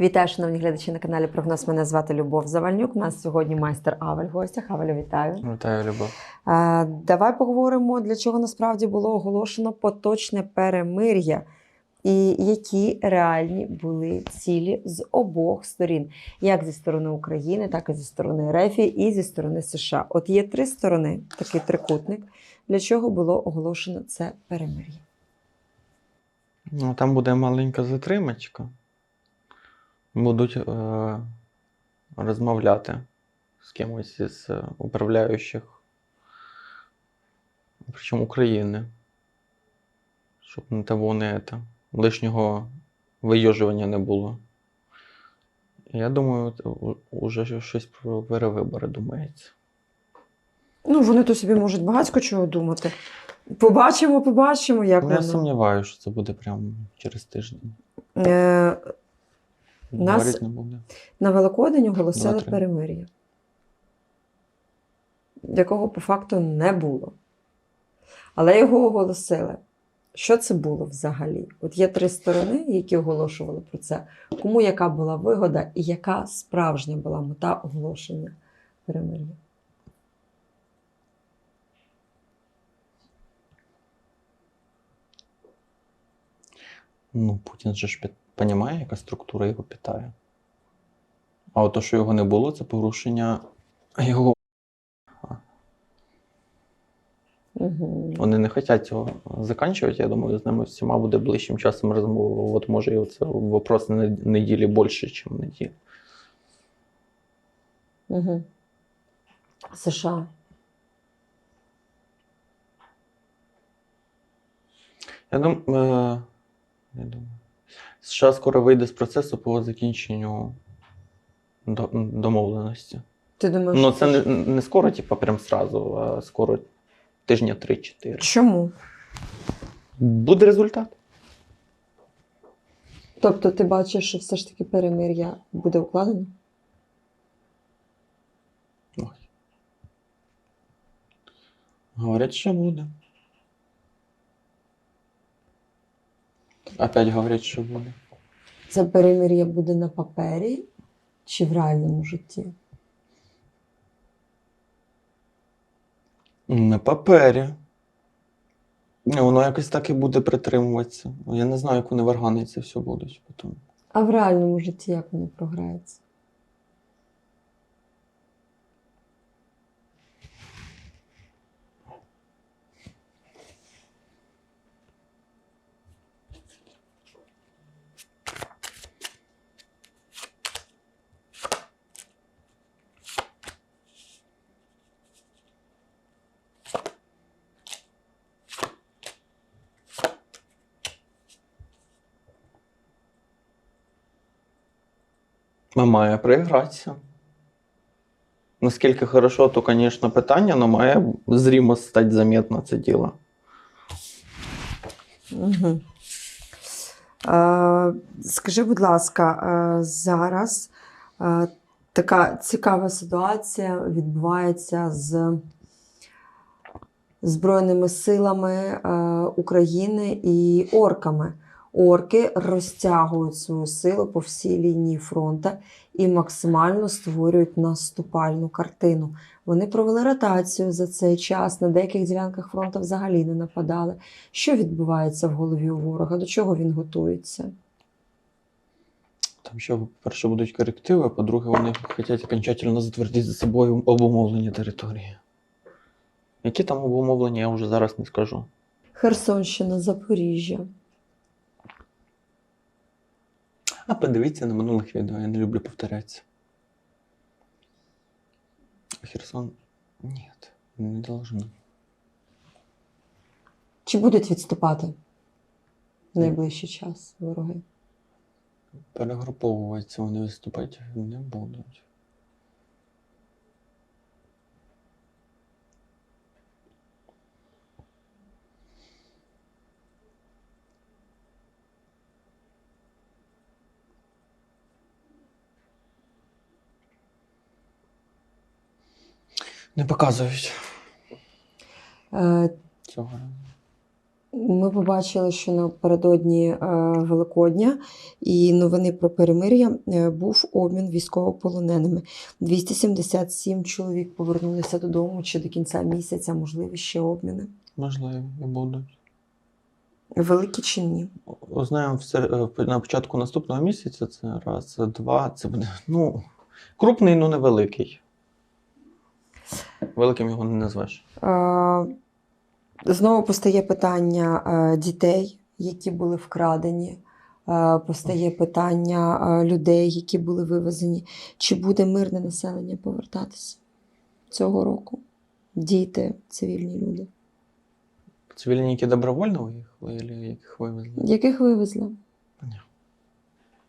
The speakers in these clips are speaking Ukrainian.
Вітаю, шановні глядачі на каналі Прогноз. Мене звати Любов Завальнюк. У нас сьогодні майстер Авель в гостях. Авелю, вітаю. Вітаю, Любов. А, давай поговоримо, для чого насправді було оголошено поточне перемир'я і які реальні були цілі з обох сторін, як зі сторони України, так і зі сторони РФ і зі сторони США. От є три сторони, такий трикутник, для чого було оголошено це перемир'я. Ну, там буде маленька затримочка. Будуть е- розмовляти з кимось із управляючих, причому України. Щоб не того не те, лишнього вийожування не було. Я думаю, уже щось про перевибори думається. Ну, вони то собі можуть багатько чого думати. Побачимо, побачимо, як Ну, я воно. сумніваюся, що це буде прямо через тиждень. Е, Нас-. На Великодень оголосили Два-три. перемир'я, якого по факту не було. Але його оголосили. Що це було взагалі? От є три сторони, які оголошували про це. Кому яка була вигода і яка справжня була мета оголошення перемир'я? Ну, Путін же ж розуміє, яка структура його питає. А от то, що його не було, це порушення його. Угу. Вони не хочуть цього закінчувати. Я думаю, з ними всіма буде ближчим часом розмова. От може, і це вопрос не- неділі більше, ніж неділі. Угу. США. Я думаю, е, я думаю, США скоро вийде з процесу по закінченню домовленості. Ти думаєш, Ну, це не, не скоро, типу, прям сразу, а скоро тижня 3-4. чому? Буде результат. Тобто ти бачиш, що все ж таки перемир'я буде укладено? Ой. Говорять, що буде. Опять говорять, що буде. Це перемир'я буде на папері чи в реальному житті? На папері. Воно якось так і буде притримуватися. Я не знаю, як вони варгани все будуть потім. А в реальному житті як воно програється? А має проігратися. Наскільки хорошо, то, звісно, питання, але має зрімо стати заметно це діло. Угу. Е, скажи, будь ласка, е, зараз е, така цікава ситуація відбувається з Збройними силами е, України і орками. Орки розтягують свою силу по всій лінії фронту і максимально створюють наступальну картину. Вони провели ротацію за цей час. На деяких ділянках фронту взагалі не нападали. Що відбувається в голові у ворога? До чого він готується? Там ще, по-перше, будуть корективи, а по-друге, вони хочуть окончательно затвердити за собою обумовлення території. Які там обумовлення, я вже зараз не скажу. Херсонщина, Запоріжжя. А подивіться на минулих відео, я не люблю повторятися. Херсон. Ні, не должно. Чи будуть відступати в найближчий час вороги? Перегруповуватися вони виступати не будуть. Не показують Е, цього. Ми побачили, що напередодні е, Великодня і новини про перемир'я е, був обмін військовополоненими. 277 чоловік повернулися додому чи до кінця місяця, можливі ще обміни. Можливо, і будуть. Великі чи ні? Узнаємо все е, на початку наступного місяця. Це раз, два. Це буде. Ну, крупний, ну невеликий. Великим його не назвеш. Е, Знову постає питання е, дітей, які були вкрадені. Е, Постає питання людей, які були вивезені. Чи буде мирне населення повертатися цього року? Діти, цивільні люди. Цивільні, які добровольно виїхали, або яких вивезли? Яких вивезли?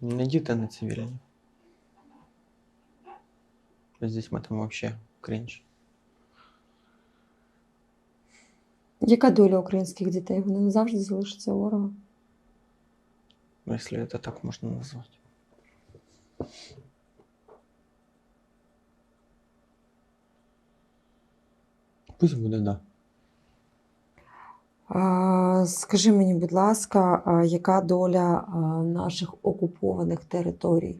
Не діти, не цивільні. З дітьми там взагалі крінж. Яка доля українських дітей? Вони назавжди залишаться ворога. Ну, якщо це так можна назвати. Пусть буде, да. А, Скажи мені, будь ласка, а яка доля а, наших окупованих територій?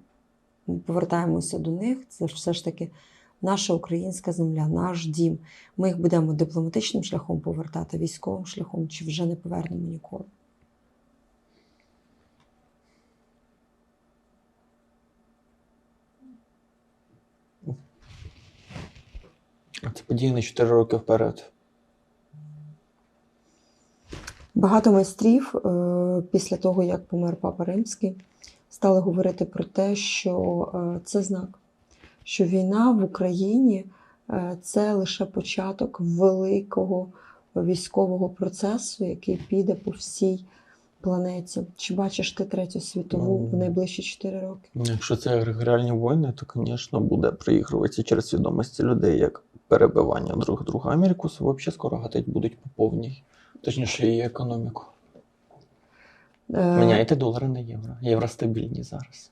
Ми повертаємося до них. Це ж все ж таки наша українська земля, наш дім. Ми їх будемо дипломатичним шляхом повертати, військовим шляхом, чи вже не повернемо ніколи? Це події на 4 роки вперед. Багато майстрів е, після того, як помер Папа Римський, стали говорити про те, що е, це знак, що війна в Україні е, це лише початок великого військового процесу, який піде по всій планеті. Чи бачиш ти третю світову в Ну. найближчі 4 роки? Якщо це реальні війни, то, звісно, буде приігруватися через свідомості людей як перебивання друг друга. Америку взагалі скоро гатить будуть по повній. Точніше, її економіку. Е, Міняйте долари на євро. Євро стабільні зараз.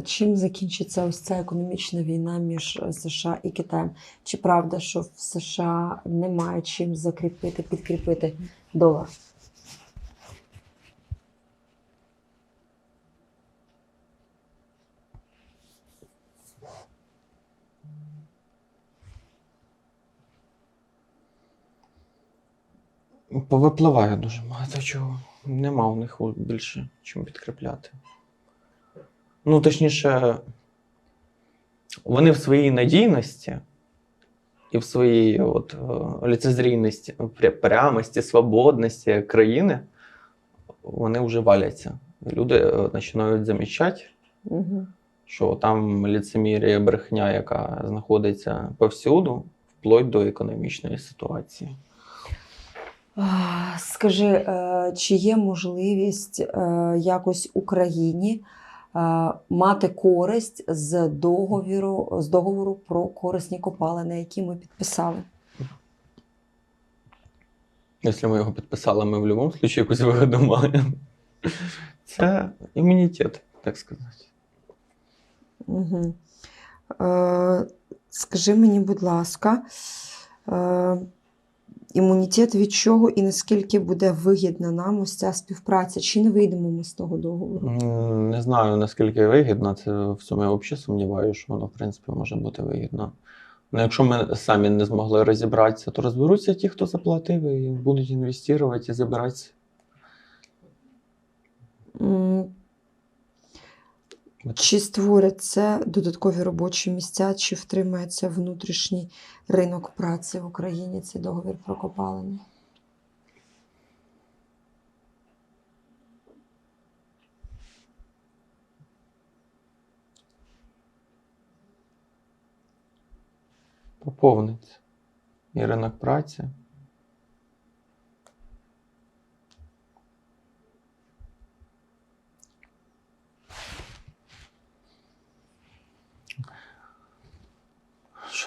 Чим закінчиться ось ця економічна війна між е, США і Китаєм? Чи правда, що в США немає чим закріпити, підкріпити долар? Повипливає дуже багато чого. Нема у них більше чим підкріпляти. Ну, точніше, вони в своїй надійності і в своїй от, е, лицезрійності, пря- прямості, свободності країни, вони вже валяться. Люди е, починають замічати, Угу. що там ліцемірія, брехня, яка знаходиться повсюду, вплоть до економічної ситуації. Скажи, е, чи є можливість якось Україні мати користь з договіру, з договору про корисні копалини, які ми підписали? Якщо ми його підписали, ми в будь-якому випадку якусь вигоду маємо. Це імунітет, так сказати. Угу. Е, скажи мені, будь ласка, е, імунітет від чого і наскільки буде вигідна нам ось ця співпраця? Чи не вийдемо ми з того договору? Не знаю, наскільки вигідно, це в цьому я взагалі сумніваюся, що воно, в принципі, може бути вигідно. Ну, якщо ми самі не змогли розібратися, то розберуться ті, хто заплатив, і будуть інвестувати і забиратися. Чи створять це додаткові робочі місця, чи втримається внутрішній ринок праці в Україні цей договір про копалини? Поповниться. І ринок праці.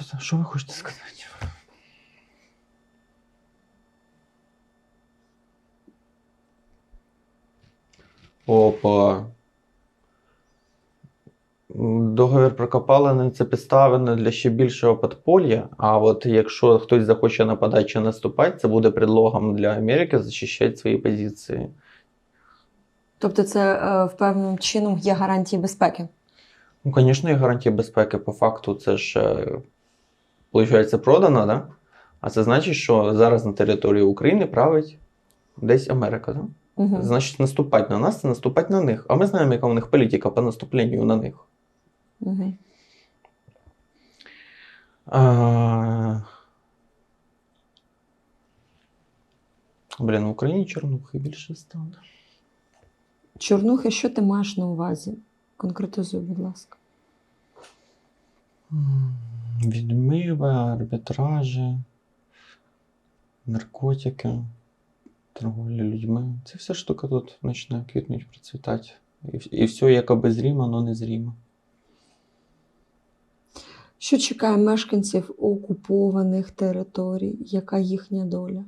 Що, що ви хочете сказати? Опа. Договір про копалини це підставлено для ще більшого підполья. А от якщо хтось захоче нападати чи наступати, це буде предлогом для Америки захищати свої позиції. Тобто, це е, впевненим чином є гарантії безпеки. Ну, звісно, є гарантія безпеки. По факту, це ж, виходить, продано, да? а це значить, що зараз на території України править десь Америка. Да? Угу. Значить, наступати на нас це наступати на них. А ми знаємо, яка у них політика по наступленню на них. Угу. А... Блін, в Україні чорнухи більше стало. Чорнухи, що ти маєш на увазі? Конкретизуй, будь ласка. Відмиви, арбітражі, наркотики, торговля людьми. Це вся штука тут почне квітнуть, процвітати. І, і все якоби зрімо, але не зрімо. Що чекає мешканців окупованих територій? Яка їхня доля?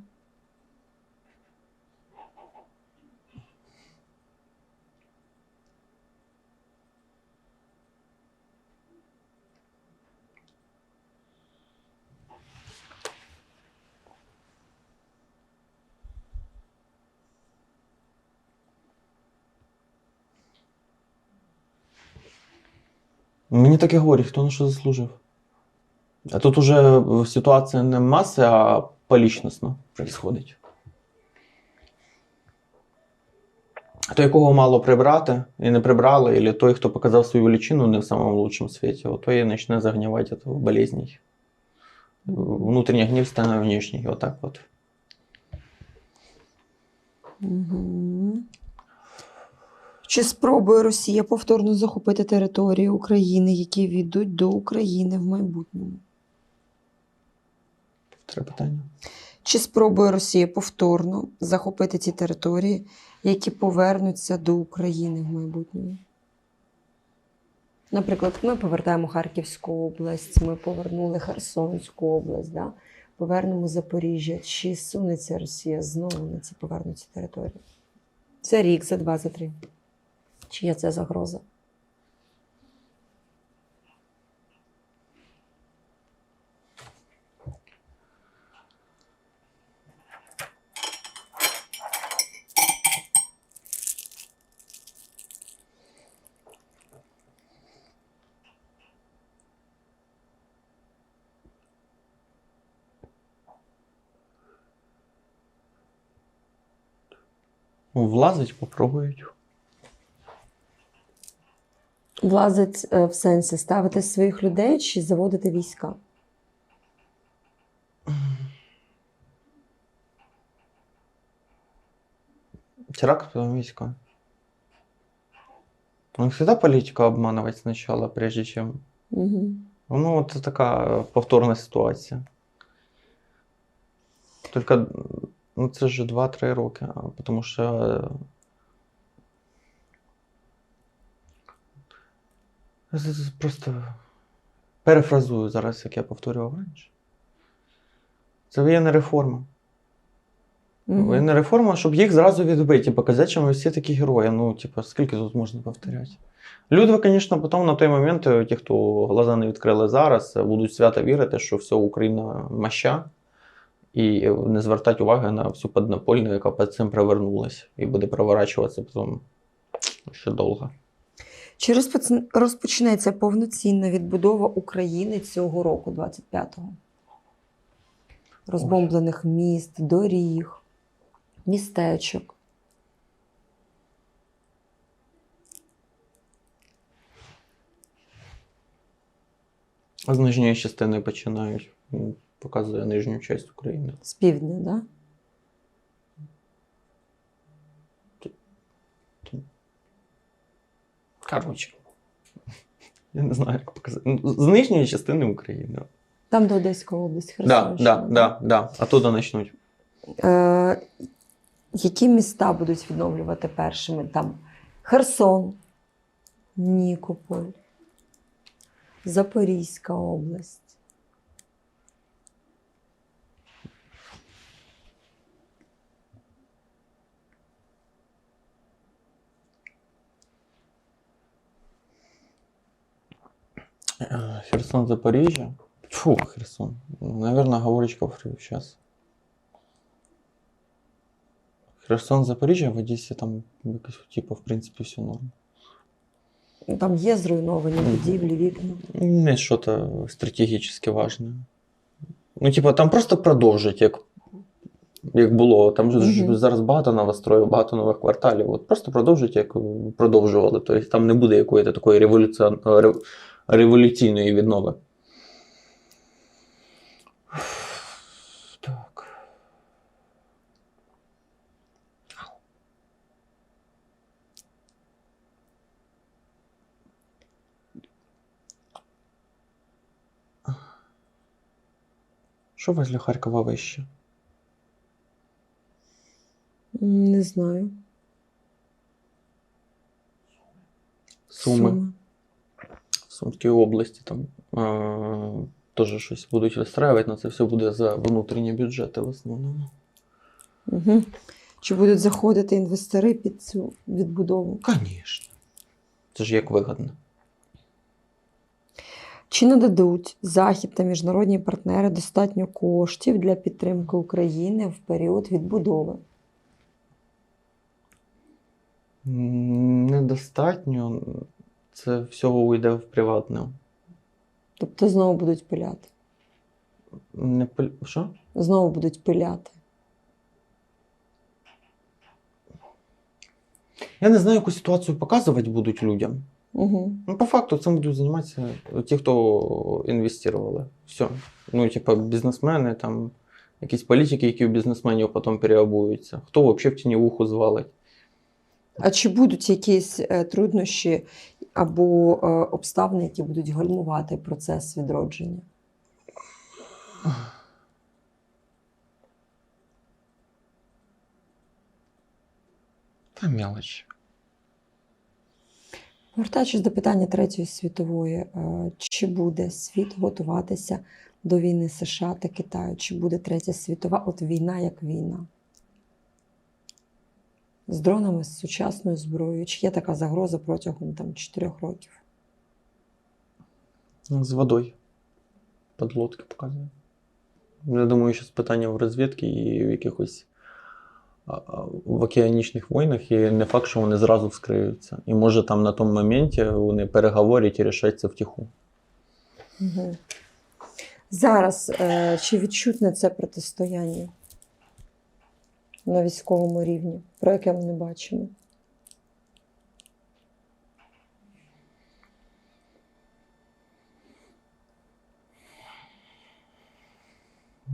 Мені таке говорять, хто на що заслужив. А тут уже е, ситуація не маси, а полічносно відбувається. Той, якого мало прибрати і не прибрали, або той, хто показав свою величину не в самому лучшому світі, от той і почне загнівати від болезней. Внутрішній гнів стане внешній, отак от. Угу. Чи спробує Росія повторно захопити території України, які війдуть до України в майбутньому? Три питання. Чи спробує Росія повторно захопити ті території, які повернуться до України в майбутньому? Наприклад, ми повертаємо Харківську область, ми повернули Херсонську область, да? повернемо Запоріжжя. Чи сунеться Росія знову на ці повернуті території? За рік, за два, за три. Чи є це загроза? Влазить, попробують. Влазить е, в сенсі ставити своїх людей чи заводити війська? Теракт потом війська. У них всегда политика обманывать сначала, прежде чем Угу. Ну, от така повторна ситуація. Тільки ну, це ж 2-3 роки, тому що. е, з- з- Просто перефразую зараз, як я повторював раніше. Це воєнна реформа. Воєнна реформа, щоб їх зразу відбити і показати, що ми всі такі герої. Ну, типу, скільки тут можна повторяти? Люди, звісно, потім на той момент, е, ті, хто глаза не відкрили зараз, е, будуть свято вірити, що все Україна маща, і е, не звертати уваги на всю поднапольну, яка під цим привернулась, і буде проворачуватися потім ще довго. Чи розпочнеться повноцінна відбудова України цього року, 25-го? Розбомблених міст, доріг, містечок. З нижньої частини починають. Показує нижню частину України. З півдня, да? Коротше. Я не знаю, як показати. Ну, З нижньої частини України. Там до Одеської області, Да, да, да, да, А туди почнуть. Е, які міста будуть відновлювати першими? Там Херсон, Нікополь, Запорізька область. Херсон, Запоріжжя. Фу, Херсон. Наверное, говорочка в сейчас. Херсон, Запоріжжя, в Одесі там якось, типу, в принципі, все норм. Там є зруйновані будівлі, вікна. Не що-то стратегічно важне. Ну, типу, там просто продовжить, як, як було. Там же Мгм. зараз багато новостроїв, багато нових кварталів. От просто продовжить, як продовжували. Тобто там не буде якоїсь такої революціон... рев- революційної віднови. Так. Що возле Харкова вище? Не знаю. Суми. в Сумській області там е- теж щось будуть вистраювати, але це все буде за внутрішні бюджети в основному. Угу. Чи будуть заходити інвестори під цю відбудову? Звісно. Це ж як вигодно. Чи нададуть Захід та міжнародні партнери достатньо коштів для підтримки України в період відбудови? Недостатньо. Це всього уйде в приватне. Тобто знову будуть пиляти. Не пил- Що? Знову будуть пиляти. Я не знаю, яку ситуацію показувати будуть людям. Угу. Ну, по факту цим будуть займатися ті, хто інвестували. Все. Ну, типа, бізнесмени, там, якісь політики, які у бізнесменів потім переобуються. Хто взагалі в тіньовуху звалить? А чи будуть якісь е, труднощі або е, обставини, які будуть гальмувати процес відродження? Та мелоч. Повертаючись до питання Третьої світової, е, чи буде світ готуватися до війни США та Китаю? Чи буде Третя світова от війна як війна? З дронами, з сучасною зброєю? Чи є така загроза протягом там, 4 років? З водою. Подлодки показує. Я думаю, що питання в розвідці і в якихось в океанічних війнах, і не факт, що вони зразу вскриються. І може там на тому моменті вони переговорять і рішать це втіху. Угу. Зараз е, чи відчутне це протистояння на військовому рівні, про яке ми не бачимо?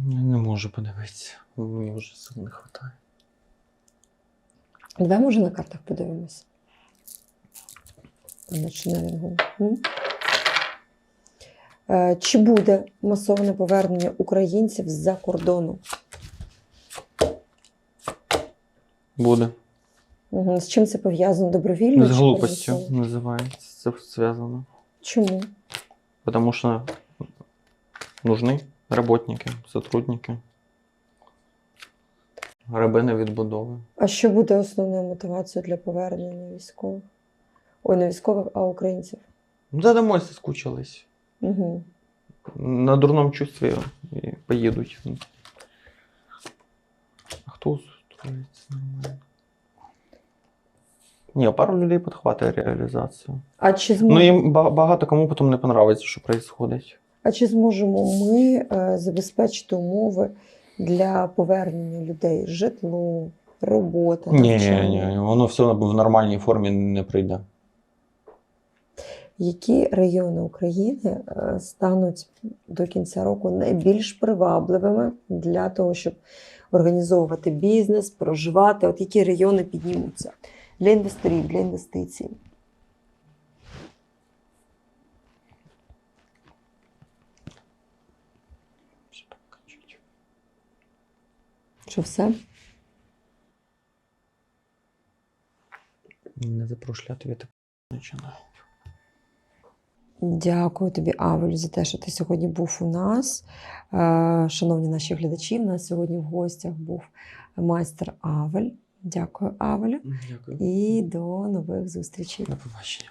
Я не можу подивитися. Мені вже сил не вистачає. Давай, може, на картах. На ченелінгу. Е, Чи буде масоване повернення українців з-за кордону? Буде. Угу. З чим це пов'язано добровільно? З глупостю називається. Це зв'язано. Чому? Потому что нужны работники, сотрудники. Рабини відбудови. А що буде основною мотивацією для повернення військових? Ой, не військових, а українців. Ну, да домой соскучились. Угу. На дурному чувстві і поїдуть. А хто устроїться нормально? Ні, пару людей підхватує реалізацію. А чи Ну їм ба- багато кому потім не подобається, що відбувається. а чи зможемо ми е, забезпечити умови для повернення людей? Житло, робота, Ні, навчання? ні, воно все в нормальній формі не прийде. Які регіони України е, стануть до кінця року найбільш привабливими для того, щоб організовувати бізнес, проживати? От які регіони піднімуться для інвесторів, для інвестицій? Що все? Не за прошлі ответи починаю. Дякую тобі, Авелю, за те, що ти сьогодні був у нас. Е, Шановні наші глядачі, у нас сьогодні в гостях був майстер Авель. Дякую, Авелю, Дякую. і до нових зустрічей. До побачення.